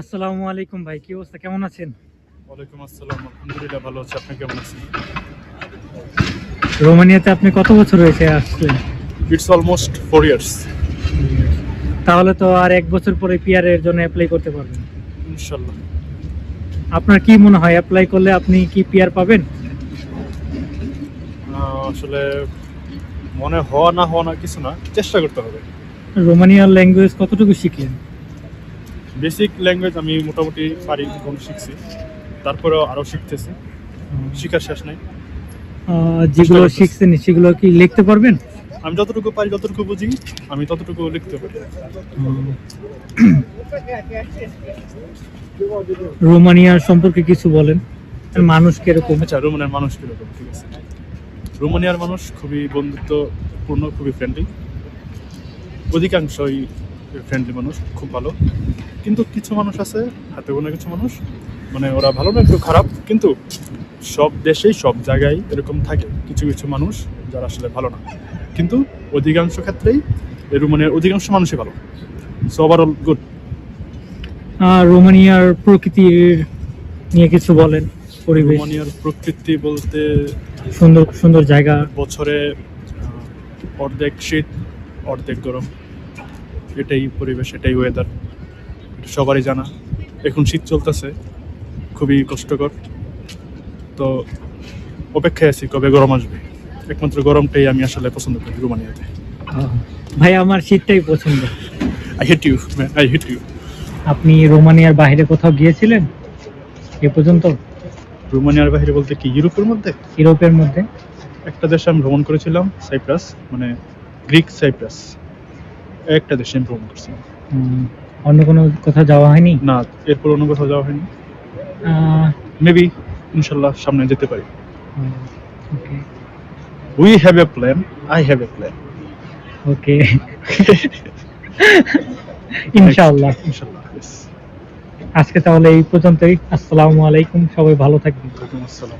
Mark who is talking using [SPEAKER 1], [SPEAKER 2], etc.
[SPEAKER 1] আসসালামু আলাইকুম ভাই কি অবস্থা? কেমন আছেন?
[SPEAKER 2] ওয়ালাইকুম আসসালাম আলহামদুলিল্লাহ ভালো আছি আপনি কেমন আছেন?
[SPEAKER 1] রোমানিয়াতে আপনি কত বছর হয়েছে আসলেন
[SPEAKER 2] ইটস অলমোস্ট ফোর ইয়ার্স
[SPEAKER 1] তাহলে তো আর এক বছর পরে পিআর এর জন্য অ্যাপ্লাই করতে পারবেন।
[SPEAKER 2] ইনশাল্লাহ
[SPEAKER 1] আপনার কি মনে হয় অ্যাপ্লাই করলে আপনি কি পিআর পাবেন?
[SPEAKER 2] আসলে মনে হওয়া না হওয়া না কিছু না চেষ্টা করতে হবে।
[SPEAKER 1] রোমানিয়ার ল্যাঙ্গুয়েজ কতটুকু শিখলেন?
[SPEAKER 2] বেসিক ল্যাঙ্গুয়েজ আমি মোটামুটি পারি এখন শিখছি। তারপরেও আরও শিখতেছি। শিখার শেষ নাই।
[SPEAKER 1] যেগুলো। শিখছেন সেগুলো কি লিখতে পারবেন?
[SPEAKER 2] আমি যতটুকু পারি যতটুকু বুঝি আমি ততটুকু লিখতে পারি।
[SPEAKER 1] রোমানিয়ার সম্পর্কে কিছু বলেন। মানুষ কীরকম?
[SPEAKER 2] আচ্ছা রোমানিয়ার মানুষ কীরকম? ঠিক আছে। রোমানিয়ার মানুষ খুবই বন্ধুত্বপূর্ণ খুবই ফ্রেন্ডলি অধিকাংশই ফ্রেন্ডলি মানুষ খুব ভালো। কিন্তু কিছু মানুষ আছে হাতে গোনা কিছু মানুষ। মানে ওরা ভালো না একটু খারাপ। কিন্তু সব দেশেই সব জায়গায় এরকম থাকে কিছু কিছু মানুষ যারা আসলে ভালো না। কিন্তু অধিকাংশ ক্ষেত্রেই রোমানিয়ার অধিকাংশ মানুষই ভালো। সো ওভারঅল গুড
[SPEAKER 1] আর রোমানিয়ার প্রকৃতির নিয়ে কিছু বলেন পরিবেশ।
[SPEAKER 2] রোমানিয়ার প্রকৃতি বলতে
[SPEAKER 1] সুন্দর সুন্দর জায়গা।
[SPEAKER 2] বছরে অর্ধেক শীত অর্ধেক গরম। এটাই পরিবেশ এটাই ওয়েদার এটা সবারই জানা। এখন শীত চলতেছে খুবই কষ্টকর। তো অপেক্ষায় আছি কবে গরম আসবে। একমাত্র গরমটাই আমি আসলে পছন্দ করি রোমানিয়াতে
[SPEAKER 1] ভাই আমার শীতটাই পছন্দ।
[SPEAKER 2] I hate you I hate you
[SPEAKER 1] আপনি রোমানিয়ার বাইরে কোথাও গিয়েছিলেন? এ পর্যন্ত?
[SPEAKER 2] রোমানিয়ার বাইরে বলতে কি ইউরোপের মধ্যে?
[SPEAKER 1] ইউরোপের মধ্যে।
[SPEAKER 2] একটা দেশে আমি ভ্রমণ করেছিলাম সাইপ্রাস মানে গ্রিক সাইপ্রাস। একটা দেশে আমি ভ্রমণ
[SPEAKER 1] উম, অন্য কোনো কোথাও যাওয়া হয়নি?
[SPEAKER 2] না এরপর অন্য কোথাও যাওয়া হয়নি। মেবি ইনশাল্লাহ সামনে যেতে পারি। We have a plan I have a plan
[SPEAKER 1] okay ইনশাআল্লাহ
[SPEAKER 2] ইনশাল্লাহ।
[SPEAKER 1] আজকে তাহলে এই পর্যন্তই। আসসালামু আলাইকুম সবাই ভালো থাকবেন।
[SPEAKER 2] আসসালাম।